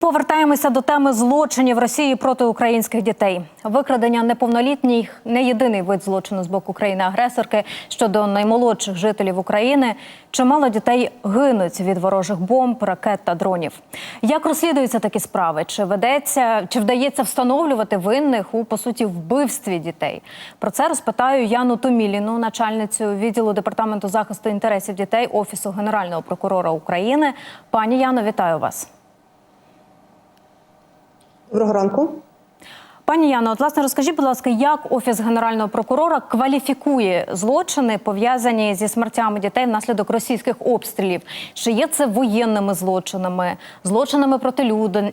Повертаємося до теми злочинів Росії проти українських дітей. Викрадення неповнолітніх не єдиний вид злочину з боку країни-агресорки щодо наймолодших жителів України. Чимало дітей гинуть від ворожих бомб, ракет та дронів. Як розслідуються такі справи? Чи ведеться, чи вдається встановлювати винних у по суті вбивстві дітей? Про це розпитаю Яну Томіліну, начальницю відділу департаменту захисту інтересів дітей Офісу Генерального прокурора України. Пані Яно, вітаю вас. Доброго ранку. Пані Яно, от власне розкажіть, будь ласка, як офіс генерального прокурора кваліфікує злочини пов'язані зі смертями дітей внаслідок російських обстрілів? Чи є це воєнними злочинами, злочинами проти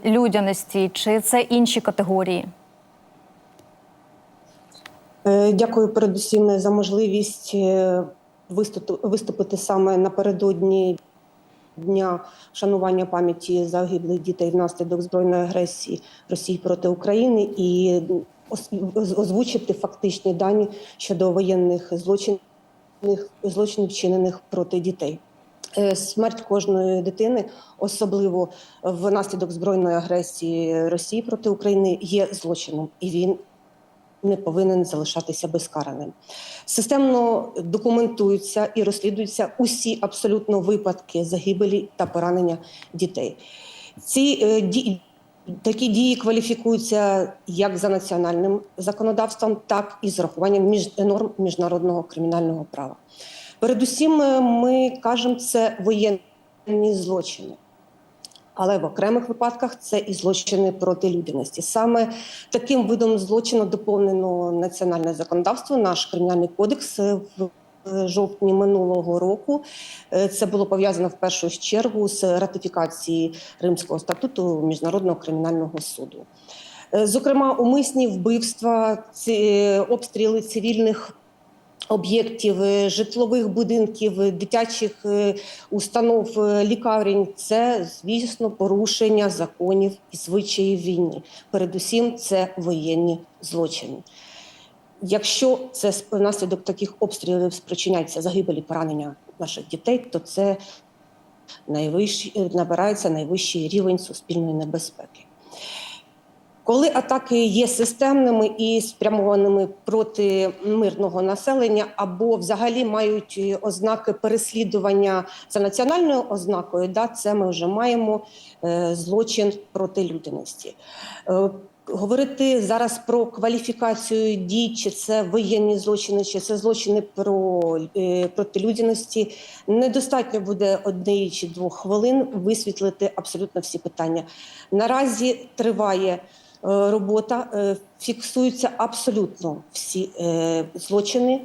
людяності, чи це інші категорії? Е, Дякую передусім за можливість е, виступити, виступити саме напередодні дня вшанування пам'яті загиблих дітей внаслідок збройної агресії Росії проти України і озвучити фактичні дані щодо воєнних злочинів, злочинів вчинених проти дітей. Е, Смерть кожної дитини, особливо внаслідок збройної агресії Росії проти України, є злочином, і він не повинен залишатися безкараним. Системно документуються і розслідуються усі абсолютно випадки загибелі та поранення дітей. Ці е, ді- такі дії кваліфікуються як за національним законодавством, так і з урахуванням між норм міжнародного кримінального права. Передусім, е, ми кажемо, це воєнні злочини. Але в окремих випадках це і злочини проти людяності. Саме таким видом злочину доповнено національне законодавство, наш кримінальний кодекс е, в е, жовтні минулого року. Е, Це було пов'язано в першу чергу з ратифікації Римського статуту Міжнародного кримінального суду. Зокрема, умисні вбивства, обстріли цивільних об'єктів, е, житлових будинків, е, дитячих е, установ, лікарень це, звісно, порушення законів і звичаїв війни. Передусім, це воєнні злочини. Якщо це внаслідок таких обстрілів спричиняється загибелі поранення наших дітей, то це найвищий, набирається найвищий рівень суспільної небезпеки. Коли атаки є системними і спрямованими проти мирного населення, або взагалі мають е, ознаки переслідування за національною ознакою, да, це ми вже маємо е, злочин проти людяності. Е, Говорити зараз про кваліфікацію дій, чи це воєнні злочини, чи це злочини про проти людяності, недостатньо буде однієї чи двох хвилин висвітлити абсолютно всі питання. Наразі триває робота, е, фіксуються абсолютно всі е, злочини.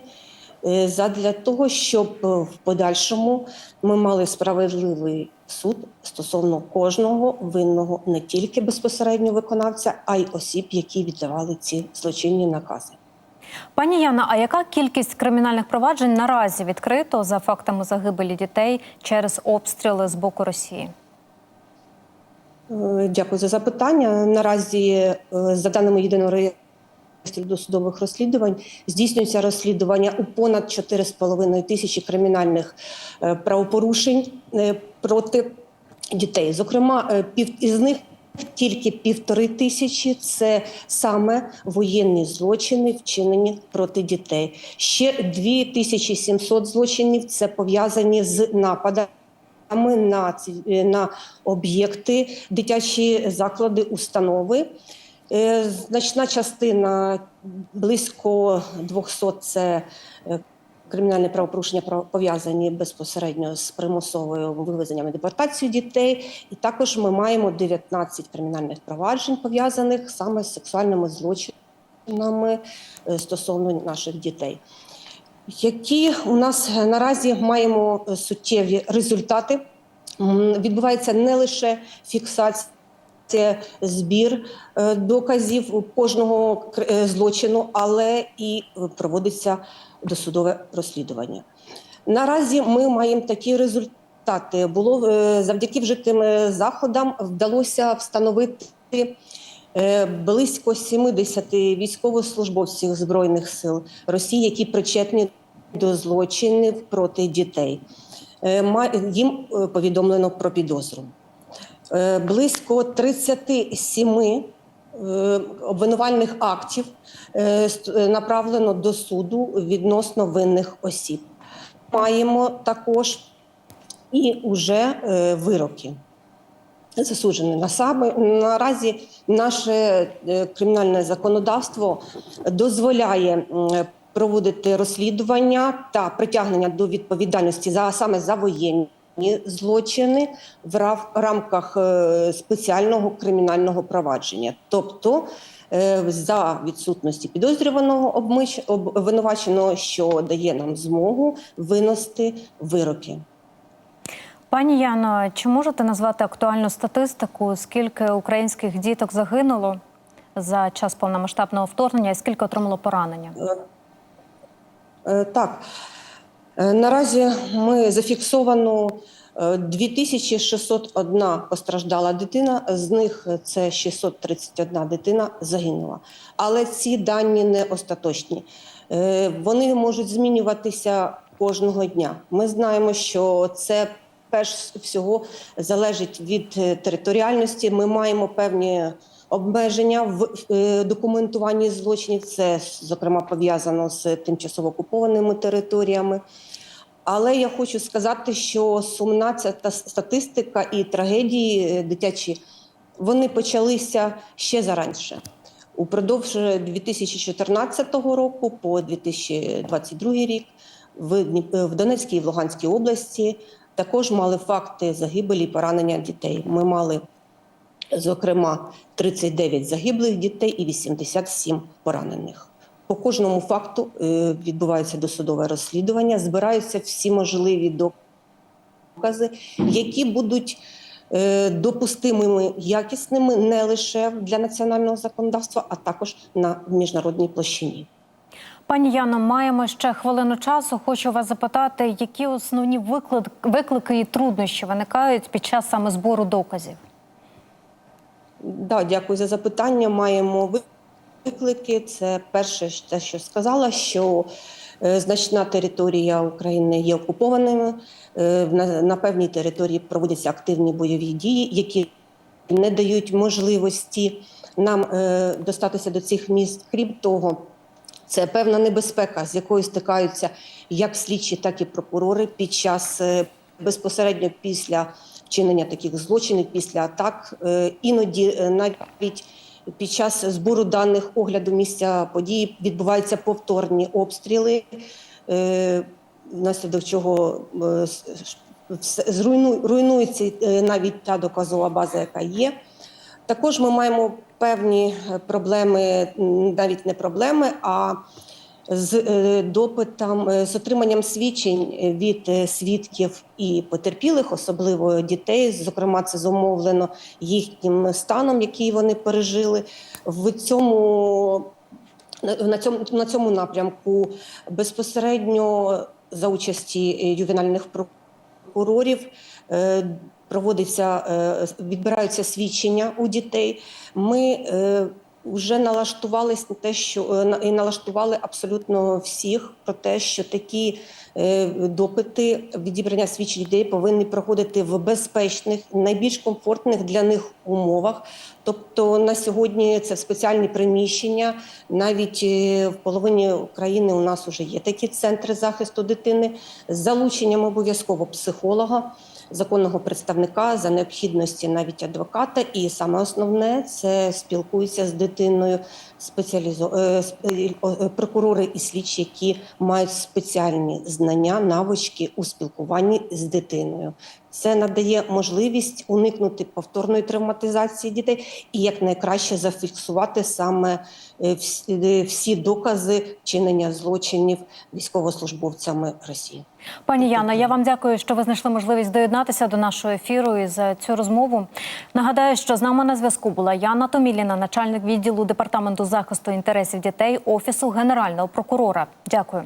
е, Задля того, щоб е, в подальшому ми мали справедливий суд стосовно кожного винного не тільки безпосередньо виконавця, а й осіб, які віддавали ці злочинні накази. Пані Яна, а яка кількість кримінальних проваджень наразі відкрито за фактами загибелі дітей через обстріли з боку Росії? Е, Дякую за запитання. Наразі, е, за даними єдиного реєстру досудових розслідувань, здійснюється розслідування у понад 4,5 тисячі кримінальних е, правопорушень проти дітей. Зокрема, пів із них. Тільки півтори тисячі це саме воєнні злочини, вчинені проти дітей. Ще 2700 злочинів це пов'язані з нападами на, ці- е, на об'єкти, дитячі заклади, установи. Е, Значна частина, близько 200 – це е, кримінальні правопорушення пов'язані безпосередньо з примусовою вивезенням і депортацією дітей. І також ми маємо 19 кримінальних проваджень, пов'язаних саме з сексуальними злочинами стосовно наших дітей. Які у нас наразі маємо е, суттєві результати? Відбувається не лише фіксація. Збір е, доказів кожного е, злочину, але і е, проводиться досудове розслідування. Наразі ми маємо такі результати. Було е, завдяки вжитим е, заходам вдалося встановити е, близько 70 військовослужбовців збройних сил Росії, які причетні до злочинів проти дітей. Е, Їм е, повідомлено про підозру. Е, Близько 37 е, обвинувальних актів направлено до суду відносно винних осіб. Маємо також і уже вироки засуджені на саме наразі наше кримінальне законодавство дозволяє проводити розслідування та притягнення до відповідальності за саме за воєнні злочини в рамках е, спеціального кримінального провадження, тобто е, за відсутності підозрюваного обвинуваченого, що дає нам змогу винести вироки. Пані Яно, чи можете назвати актуальну статистику, скільки українських діток загинуло за час повномасштабного вторгнення і скільки отримало поранення? Е, Так, Е, наразі ми зафіксовано е, 2601 постраждала дитина, з них це 631 дитина загинула. Але ці дані не остаточні. Е, Вони можуть змінюватися кожного дня. Ми знаємо, що це перш всього залежить від е, територіальності. Ми маємо певні обмеження в е, документуванні злочинів. Це зокрема пов'язано з тимчасово окупованими територіями. Але я хочу сказати, що сумна ця та статистика і трагедії е, дитячі вони почалися ще зараніше. Упродовж 2014 року по 2022 рік в Донецькій і в Луганській області також мали факти загибелі і поранення дітей. Ми мали зокрема 39 загиблих дітей і 87 поранених. По кожному факту е, відбувається досудове розслідування, збираються всі можливі докази, які будуть е, допустимими, якісними не лише для національного законодавства, а також на міжнародній площині. Пані Яно, маємо ще хвилину часу. Хочу вас запитати, які основні виклик, виклики і труднощі виникають під час саме збору доказів? Да, дякую за запитання. Маємо виклики. Це перше, те, що сказала, що е, значна територія України є окупованими. Е, на, певній території проводяться активні бойові дії, які не дають можливості нам е, достатися до цих міст. Крім того, це певна небезпека, з якою стикаються як слідчі, так і прокурори під час безпосередньо після вчинення таких злочинів, після атак. Е, Іноді е, навіть під час збору даних огляду місця події відбуваються повторні обстріли, е, внаслідок чого руйнується навіть та доказова база, яка є. Також ми маємо певні проблеми, навіть не проблеми, а з е, допитом, е, з отриманням свідчень від е, свідків і потерпілих, особливо дітей. Зокрема, це зумовлено їхнім станом, який вони пережили. В цьому на цьому на цьому напрямку безпосередньо за участі ювенальних прокурорів проводиться, відбираються свідчення у дітей. Ми вже налаштувались на те, що е, і налаштували абсолютно всіх про те, що такі е, допити відібрання свідчень людей повинні проходити в безпечних, найбільш комфортних для них умовах. Тобто на сьогодні це спеціальні приміщення. Навіть е, в половині України у нас вже є такі центри захисту дитини з залученням обов'язково психолога законного представника за необхідності навіть адвоката, і саме основне це спілкуються з дитиною спеціалізо... е, е, е, прокурори і слідчі, які мають спеціальні знання, навички у спілкуванні з дитиною. Це надає можливість уникнути повторної травматизації дітей і якнайкраще зафіксувати саме е, е, всі докази вчинення злочинів військовослужбовцями Росії. Пані Яна, я вам дякую, що ви знайшли можливість доєднатися до нашого ефіру і за цю розмову. Нагадаю, що з нами на зв'язку була Яна Томіліна, начальник відділу департаменту захисту інтересів дітей Офісу Генерального прокурора. Дякую.